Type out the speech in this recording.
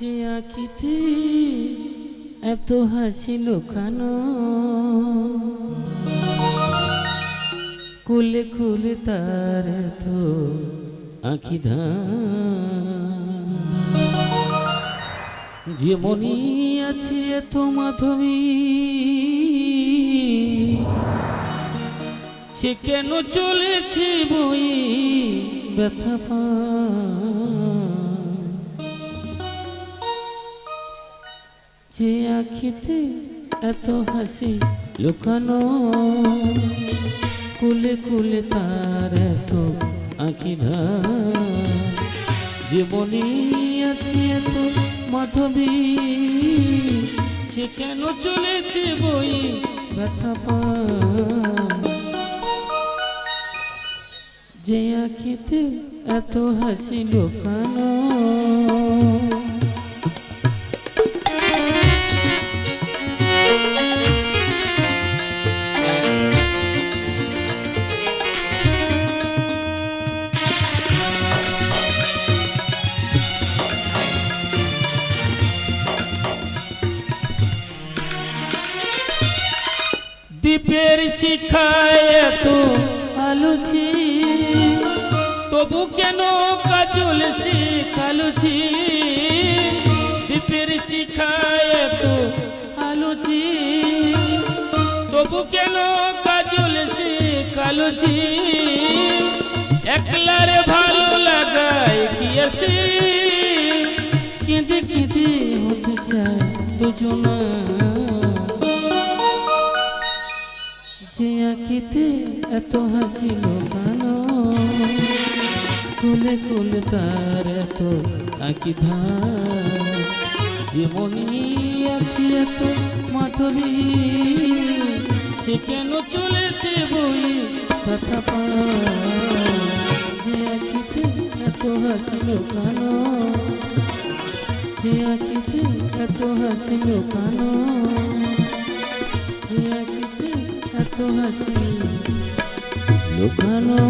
যে আঁকিতে এত হাসি লুকানো। কুলে কুলে তার এত আঁকি ধান। যে মনি আছে এত মাধবী, সে কেন চলেছে বই ব্যথা পান? যে আখিতে এত হাসি লুকানো, কুলে কুলে তার এত আঁকি ধার। যে আছে এত মাধবী, সে কেন চলেছে বই ব্যথা যে আখিতে এত হাসি লুকানো দ্বীপের শিখায় এত আলোচি। তবু কেন কাজল শিখালুছি দ্বীপের শিখায় এত আলোচি। তবু কেন কাজল শিখালুছি একলারে ভালো লাগায় কি আসে? কেঁদে কেঁদে হতে চায় দুজনা। যে আঁকিতে এত হাসি লোকানো কুলে কুলে তার এত আঁকি যে মনি আছে এত মাধবী সে কেন চলেছে বই কথা যে আঁকিতে এত হাসি লোকানো যে আঁকিতে এত হাসি লোকানো যে আঁকিতে এত হাসি লুকানো